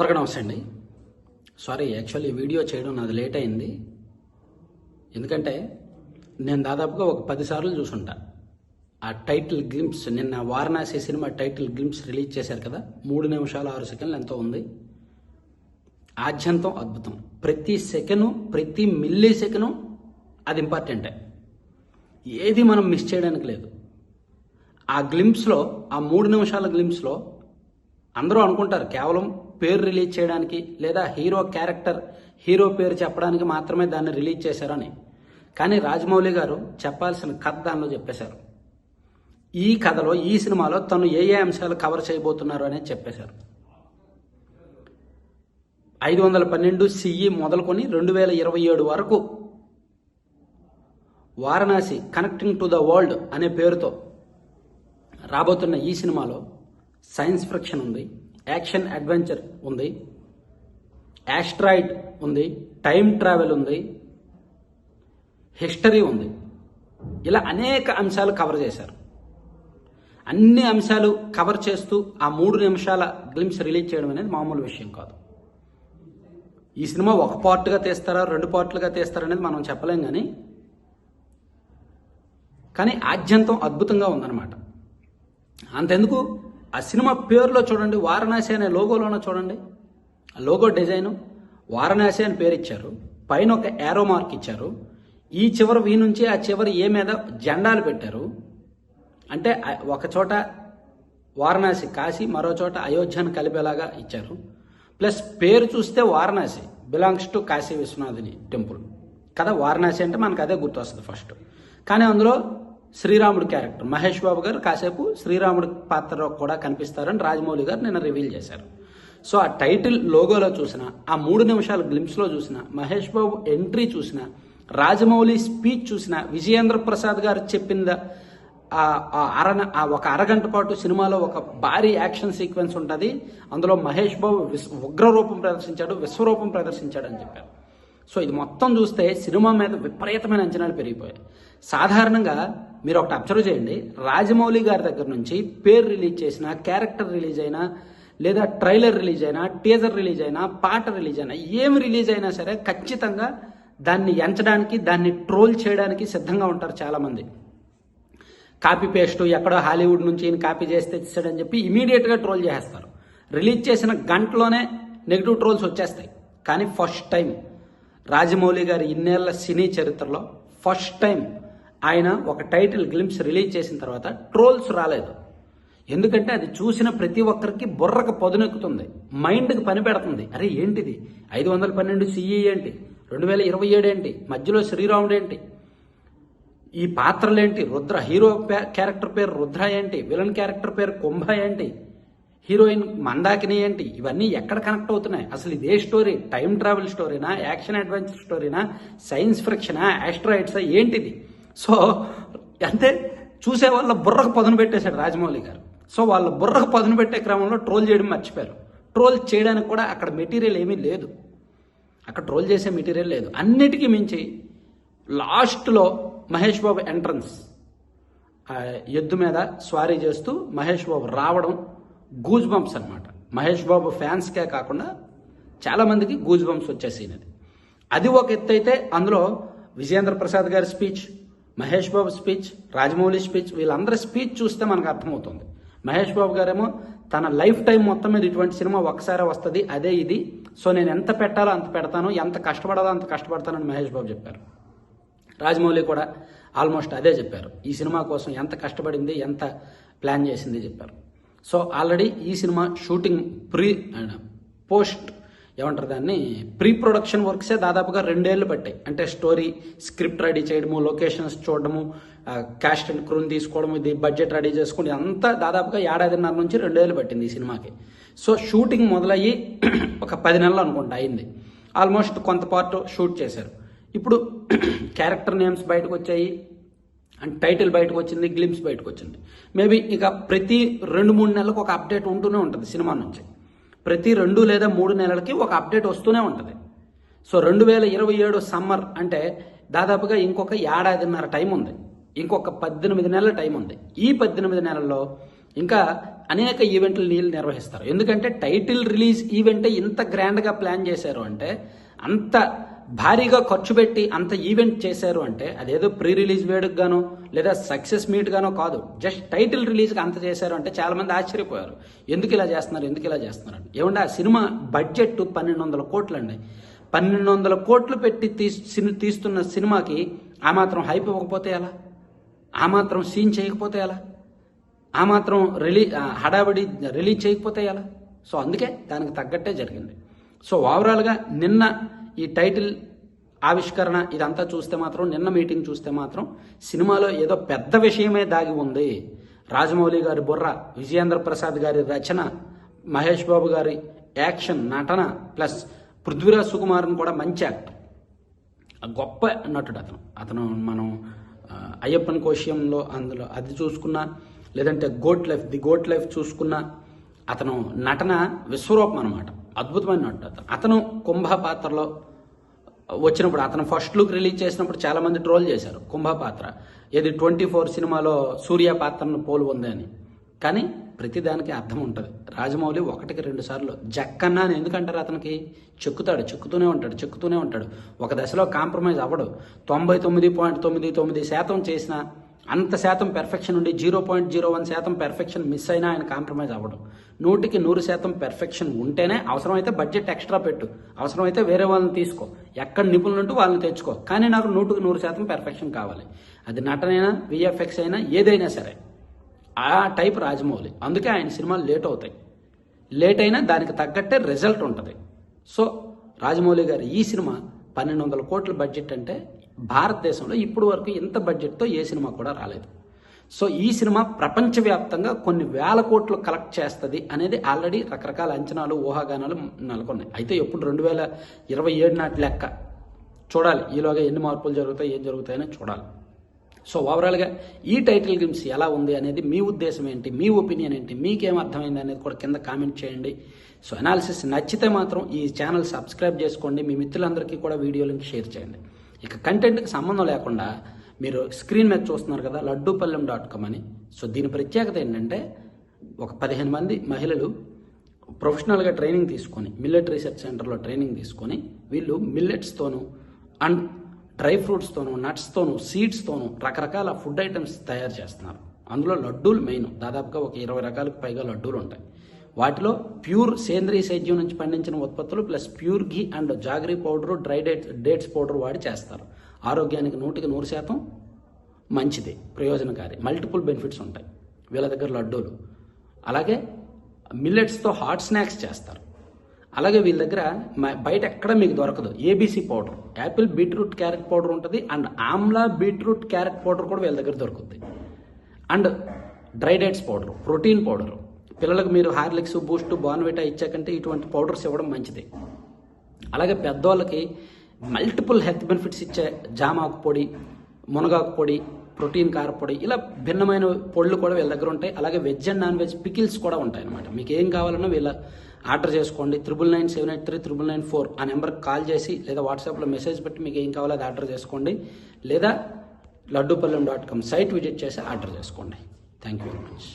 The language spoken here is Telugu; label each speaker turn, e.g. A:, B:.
A: అందరికీ నమస్తే అండి సారీ యాక్చువల్లీ వీడియో చేయడం నాది లేట్ అయింది. ఎందుకంటే నేను దాదాపుగా ఒక పదిసార్లు చూసుంటా. ఆ టైటిల్ గ్లిమ్స్ నిన్న Varanasi cinema title glimpse release చేశారు కదా? మూడు నిమిషాలు ఆరు సెకండ్లు ఎంతో ఉంది. ఆద్యంతం అద్భుతం. ప్రతి సెకను ప్రతి మిల్లీ సెకను అది ఇంపార్టెంటే ఏది మనం మిస్ చేయడానికి లేదు. ఆ గ్లిమ్స్లో ఆ మూడు నిమిషాల గ్లిమ్స్లో అందరూ అనుకుంటారు కేవలం పేరు రిలీజ్ చేయడానికి లేదా హీరో క్యారెక్టర్ హీరో పేరు చెప్పడానికి మాత్రమే దాన్ని రిలీజ్ చేశారని. కానీ రాజమౌళి గారు చెప్పాల్సిన కథ దానిలో చెప్పేశారు. ఈ కథలో ఈ సినిమాలో తను ఏ ఏ అంశాలు కవర్ చేయబోతున్నారు అనేది చెప్పేశారు. ఐదు వందల పన్నెండు సిఈ మొదలుకొని రెండు వేల ఇరవై ఏడు వరకు Varanasi connecting to the world అనే పేరుతో రాబోతున్న ఈ సినిమాలో సైన్స్ ఫ్రిక్షన్ ఉంది. యాక్షన్ అడ్వెంచర్ ఉంది. యాస్ట్రాయిడ్ ఉంది. టైం ట్రావెల్ ఉంది. హిస్టరీ ఉంది. ఇలా అనేక అంశాలు కవర్ చేశారు. అన్ని అంశాలు కవర్ చేస్తూ ఆ మూడు నిమిషాల గ్లిమ్స్ రిలీజ్ చేయడం అనేది మామూలు విషయం కాదు. ఈ సినిమా ఒక పార్ట్గా తీస్తారా రెండు పార్ట్లుగా తీస్తారా అనేది మనం చెప్పలేం కానీ కానీ ఆద్యంతం అద్భుతంగా ఉందన్నమాట. అంతెందుకు? ఆ సినిమా పేరులో చూడండి వారణాసి అనే లోగోలోనే చూడండి. ఆ లోగో డిజైన్ వారణాసి అని పేరు ఇచ్చారు పైన ఒక ఏరో మార్క్ ఇచ్చారు. ఈ చివరి వీ నుంచి ఆ చివరి ఏ మీద జెండాలు పెట్టారు. అంటే ఒక చోట వారణాసి కాశీ మరో చోట అయోధ్యను కలిపేలాగా ఇచ్చారు. ప్లస్ పేరు చూస్తే వారణాసి బిలాంగ్స్ టు కాశీ విశ్వనాథుని టెంపుల్. కదా వారణాసి అంటే మనకు అదే గుర్తొస్తుంది ఫస్ట్. కానీ అందులో శ్రీరాముడు క్యారెక్టర్. మహేష్ బాబు గారు కాసేపు శ్రీరాముడి పాత్రలో కూడా కనిపిస్తారని రాజమౌళి గారు నిన్న రివీల్ చేశారు. సో ఆ టైటిల్ లోగోలో చూసిన ఆ మూడు నిమిషాల గ్లిమ్స్లో చూసిన మహేష్ బాబు ఎంట్రీ చూసిన రాజమౌళి స్పీచ్ చూసిన విజయేంద్ర ప్రసాద్ గారు చెప్పింద ఆ ఆ అరన ఆ ఒక అరగంట పాటు సినిమాలో ఒక భారీ యాక్షన్ సీక్వెన్స్ ఉంటుంది. అందులో మహేష్ బాబు విస్ ఉగ్రరూపం ప్రదర్శించాడు విశ్వరూపం ప్రదర్శించాడు అని చెప్పారు. సో ఇది మొత్తం చూస్తే సినిమా మీద విపరీతమైన అంచనాలు పెరిగిపోయాయి. సాధారణంగా మీరు ఒకటి అబ్జర్వ్ చేయండి. రాజమౌళి గారి దగ్గర నుంచి పేరు రిలీజ్ చేసిన క్యారెక్టర్ రిలీజ్ అయినా లేదా ట్రైలర్ రిలీజ్ అయినా టీజర్ రిలీజ్ అయినా పాట రిలీజ్ అయినా ఏమి రిలీజ్ అయినా సరే ఖచ్చితంగా దాన్ని ఎంచడానికి దాన్ని ట్రోల్ చేయడానికి సిద్ధంగా ఉంటారు చాలామంది. కాపీ పేస్ట్ ఎక్కడో హాలీవుడ్ నుంచి ఈయన కాపీ చేస్తే తెచ్చాడని చెప్పి ఇమీడియట్గా ట్రోల్ చేసేస్తారు. రిలీజ్ చేసిన గంటలోనే నెగిటివ్ ట్రోల్స్ వచ్చేస్తాయి. కానీ ఫస్ట్ టైం. రాజమౌళి గారి ఇన్నేళ్ళ సినీ చరిత్రలో ఫస్ట్ టైం ఆయన ఒక టైటిల్ గ్లిమ్స్ రిలీజ్ చేసిన తర్వాత ట్రోల్స్ రాలేదు. ఎందుకంటే అది చూసిన ప్రతి ఒక్కరికి బుర్రకు పదునెక్కుతుంది. మైండ్కి పని పెడుతుంది. అరే ఏంటిది? ఐదు వందల పన్నెండు సిఈ ఏంటి? రెండు వేల ఇరవై ఏడు ఏంటి? మధ్యలో శ్రీరాముడు ఏంటి? ఈ పాత్రలేంటి? రుద్ర హీరో పే- క్యారెక్టర్ పేరు రుద్ర ఏంటి? విలన్ క్యారెక్టర్ పేరు కుంభ ఏంటి? హీరోయిన్ మందాకిని ఏంటి? ఇవన్నీ ఎక్కడ కనెక్ట్ అవుతున్నాయి? అసలు ఇదే స్టోరీ టైం ట్రావెల్ స్టోరీనా యాక్షన్ అడ్వెంచర్ స్టోరీనా సైన్స్ ఫ్రిక్షనా యాస్ట్రాయిడ్సా ఏంటిది? సో అంతే చూసే వాళ్ళ బుర్రకు పదును పెట్టేశాడు రాజమౌళి గారు. సో వాళ్ళ బుర్రకు పదును పెట్టే క్రమంలో ట్రోల్ చేయడం మర్చిపోయారు. ట్రోల్ చేయడానికి కూడా అక్కడ మెటీరియల్ ఏమీ లేదు. అక్కడ ట్రోల్ చేసే మెటీరియల్ లేదు. అన్నిటికీ మించి లాస్ట్లో మహేష్ బాబు ఎంట్రన్స్ ఆ ఎద్దు మీద స్వారీ చేస్తూ మహేష్ బాబు రావడం గూజ్ బంప్స్ అనమాట మహేష్ బాబు ఫ్యాన్స్కే కాకుండా చాలామందికి గూజ్ బంప్స్ వచ్చే సీన్ అది. అది ఒక ఎత్తు అయితే అందులో విజేంద్ర ప్రసాద్ గారి speech Mahesh Babu speech Rajamouli speech వీళ్ళందరి స్పీచ్ చూస్తే మనకు అర్థమవుతుంది. మహేష్ బాబు గారేమో తన లైఫ్ టైం మొత్తం మీద ఇటువంటి సినిమా ఒకసారి వస్తుంది అదే ఇది. సో నేను ఎంత పెట్టాలో అంత పెడతాను ఎంత కష్టపడాలో అంత కష్టపడతానని మహేష్ బాబు చెప్పారు. రాజమౌళి కూడా ఆల్మోస్ట్ అదే చెప్పారు. ఈ సినిమా కోసం ఎంత కష్టపడింది ఎంత ప్లాన్ చేసింది చెప్పారు. సో ఆల్రెడీ ఈ సినిమా షూటింగ్ ప్రీ పోస్ట్ ఏమంటారు దాన్ని? ప్రీ ప్రొడక్షన్ వర్క్సే దాదాపుగా రెండేళ్ళు పట్టాయి. అంటే స్టోరీ స్క్రిప్ట్ రెడీ చేయడము లొకేషన్స్ చూడడము క్యాస్ట్ అండ్ క్రూని తీసుకోవడం ఇది బడ్జెట్ రెడీ చేసుకోవడం అంతా దాదాపుగా ఏడాదిన్నర నుంచి రెండేళ్ళు పట్టింది ఈ సినిమాకి. సో షూటింగ్ మొదలయ్యి ఒక పది నెలలు అనుకుంటా అయింది. ఆల్మోస్ట్ కొంత పార్ట్ షూట్ చేశారు. ఇప్పుడు క్యారెక్టర్ నేమ్స్ బయటకు వచ్చాయి. అండ్ టైటిల్ బయటకు వచ్చింది గ్లిమ్స్ బయటకు వచ్చింది. మేబీ ఇక ప్రతి రెండు మూడు నెలలకు ఒక అప్డేట్ ఉంటూనే ఉంటుంది సినిమా నుంచి. ప్రతి రెండు లేదా మూడు నెలలకి ఒక అప్డేట్ వస్తూనే ఉంటుంది. సో రెండు వేల ఇరవై ఏడు సమ్మర్ అంటే దాదాపుగా ఇంకొక ఏడాదిన్నర టైం ఉంది. ఇంకొక పద్దెనిమిది నెలల టైం ఉంది. ఈ పద్దెనిమిది నెలల్లో ఇంకా అనేక ఈవెంట్లు నీళ్ళు నిర్వహిస్తారు. ఎందుకంటే టైటిల్ రిలీజ్ ఈవెంటే ఇంత గ్రాండ్గా ప్లాన్ చేశారు అంటే అంత భారీగా ఖర్చు పెట్టి అంత ఈవెంట్ చేశారు అంటే అదేదో ప్రీ రిలీజ్ వేడుకు గాను లేదా సక్సెస్ మీట్ గానో కాదు. జస్ట్ టైటిల్ రిలీజ్కి అంత చేశారు అంటే చాలా మంది ఆశ్చర్యపోయారు. ఎందుకు ఇలా చేస్తున్నారు? ఎందుకు ఇలా చేస్తున్నారు అని ఏమంటే ఆ సినిమా బడ్జెట్ పన్నెండు వందల కోట్లు అండి పన్నెండు వందల కోట్లు పెట్టి తీస్ తీస్తున్న సినిమాకి ఆ మాత్రం హైప్ ఇవ్వకపోతే ఎలా? ఆ మాత్రం సీన్ చేయకపోతే ఎలా? ఆ మాత్రం రిలీ హడావిడి రిలీజ్ చేయకపోతే ఎలా? సో అందుకే దానికి తగ్గట్టే జరిగింది. సో ఓవరాల్గా నిన్న ఈ టైటిల్ ఆవిష్కరణ ఇదంతా చూస్తే మాత్రం నిన్న మీటింగ్ చూస్తే మాత్రం సినిమాలో ఏదో పెద్ద విషయమే దాగి ఉంది. రాజమౌళి గారి బుర్ర విజయేంద్ర ప్రసాద్ గారి రచన మహేష్ బాబు గారి యాక్షన్ నటన ప్లస్ పృథ్వీరాజ్ సుకుమార్ని కూడా మంచి యాక్టర్. గొప్ప నటుడు అతను. అతను మనం అయ్యప్పన్ కోశంలో అందులో అది చూసుకున్నా లేదంటే Goat Life The Goat Life చూసుకున్నా అతను నటన విశ్వరూపం అనమాట అద్భుతమైన నటుడు అతను. అతను కుంభ పాత్రలో వచ్చినప్పుడు అతను ఫస్ట్ లుక్ రిలీజ్ చేసినప్పుడు చాలామంది ట్రోల్ చేశారు కుంభ పాత్ర. ఏది ట్వంటీ ఫోర్ సినిమాలో సూర్య పాత్రను పోలు ఉంది అని. కానీ ప్రతిదానికి అర్థం ఉంటుంది. రాజమౌళి ఒకటికి రెండు సార్లు జక్కన్నా అని ఎందుకంటారు అతనికి? చెక్కుతాడు చెక్కుతూనే ఉంటాడు చెక్కుతూనే ఉంటాడు. ఒక దశలో కాంప్రమైజ్ అవ్వడు. తొంభై తొమ్మిది పాయింట్ తొమ్మిది తొమ్మిది శాతం చేసిన అంత శాతం పెర్ఫెక్షన్ ఉండి జీరో పాయింట్ జీరో వన్ శాతం పెర్ఫెక్షన్ మిస్ అయినా ఆయన కాంప్రమైజ్ అవ్వడం. నూటికి నూరు శాతం పెర్ఫెక్షన్ ఉంటేనే అవసరమైతే బడ్జెట్ ఎక్స్ట్రా పెట్టు. అవసరమైతే వేరే వాళ్ళని తీసుకో. ఎక్కడ నిపుణులు ఉంటూ వాళ్ళని తెచ్చుకో. కానీ నాకు నూటికి నూరు శాతం పెర్ఫెక్షన్ కావాలి. అది నటనైనా విఎఫ్ఎక్స్ అయినా ఏదైనా సరే. ఆ టైప్ రాజమౌళి. అందుకే ఆయన సినిమాలు లేట్ అవుతాయి. లేట్ అయినా దానికి తగ్గట్టే రిజల్ట్ ఉంటుంది. సో రాజమౌళి గారు ఈ సినిమా పన్నెండు వందల కోట్ల బడ్జెట్ అంటే భారతదేశంలో ఇప్పుడు వరకు ఇంత బడ్జెట్తో ఏ సినిమా కూడా రాలేదు. సో ఈ సినిమా ప్రపంచవ్యాప్తంగా కొన్ని వేల కోట్లు కలెక్ట్ చేస్తుంది అనేది ఆల్రెడీ రకరకాల అంచనాలు ఊహాగానాలు నెలకొన్నాయి. అయితే ఎప్పుడు రెండు వేల ఇరవై ఏడు నాటి లెక్క చూడాలి. ఈలోగా ఎన్ని మార్పులు జరుగుతాయి ఏం జరుగుతాయని చూడాలి. సో ఓవరాల్గా ఈ టైటిల్ గేమ్స్ ఎలా ఉంది అనేది మీ ఉద్దేశం ఏంటి? మీ ఒపీనియన్ ఏంటి? మీకేం అర్థమైంది అనేది కూడా కింద కామెంట్ చేయండి. సో అనాలిసిస్ నచ్చితే మాత్రం ఈ ఛానల్ సబ్స్క్రైబ్ చేసుకోండి. మీ మిత్రులందరికీ కూడా వీడియో లింక్ షేర్ చేయండి. ఇక కంటెంట్కి సంబంధం లేకుండా మీరు స్క్రీన్ మీద చూస్తున్నారు కదా లడ్డూపల్లెం డాట్ కామ్ అని. సో దీని ప్రత్యేకత ఏంటంటే ఒక పదిహేను మంది మహిళలు ప్రొఫెషనల్గా ట్రైనింగ్ తీసుకొని మిల్లెట్ రీసెర్చ్ సెంటర్లో ట్రైనింగ్ తీసుకొని వీళ్ళు మిల్లెట్స్తోనూ అండ్ డ్రై ఫ్రూట్స్తోనూ నట్స్తోనూ సీడ్స్తోనూ రకరకాల ఫుడ్ ఐటమ్స్ తయారు చేస్తున్నారు. అందులో లడ్డూలు మెయిన్ దాదాపుగా ఒక ఇరవై రకాలకు పైగా లడ్డూలు ఉంటాయి. వాటిలో ప్యూర్ సేంద్రీయ సేద్యం నుంచి పండించిన ఉత్పత్తులు plus pure ghee and jaggery powder dry dates dates powder వాడి చేస్తారు. ఆరోగ్యానికి నూటికి నూరు శాతం మంచిది ప్రయోజనకారి. మల్టిపుల్ బెనిఫిట్స్ ఉంటాయి. వీళ్ళ దగ్గర లడ్డూలు. అలాగే మిల్లెట్స్తో హాట్ స్నాక్స్ చేస్తారు. అలాగే వీళ్ళ దగ్గర బయట ఎక్కడ మీకు దొరకదు. ABC powder. Apple beetroot carrot powder ఉంటుంది and amla beetroot carrot powder కూడా వీళ్ళ దగ్గర దొరుకుతుంది and dry dates powder. Protein powder. పిల్లలకు మీరు హార్లిక్స్ బూస్ట్ బాన్విటా ఇచ్చాకంటే ఇటువంటి పౌడర్స్ ఇవ్వడం మంచిది. అలాగే పెద్దవాళ్ళకి మల్టిపుల్ హెల్త్ బెనిఫిట్స్ ఇచ్చే జామాకు పొడి మునగాకు పొడి ప్రోటీన్ కారపొడి ఇలా భిన్నమైన పొళ్ళు కూడా వీళ్ళ దగ్గర ఉంటాయి. అలాగే veg and non veg pickles కూడా ఉంటాయి అనమాట మీకు ఏం కావాలన్నా వీళ్ళ ఆర్డర్ చేసుకోండి. Triple nine seven eight three triple nine four ఆ నెంబర్కి కాల్ చేసి లేదా వాట్సాప్లో మెసేజ్ పెట్టి మీకు ఏం కావాలో అది ఆర్డర్ చేసుకోండి. లేదా Laddupallem dot com site visit చేసి ఆర్డర్ చేసుకోండి. Thank you very much.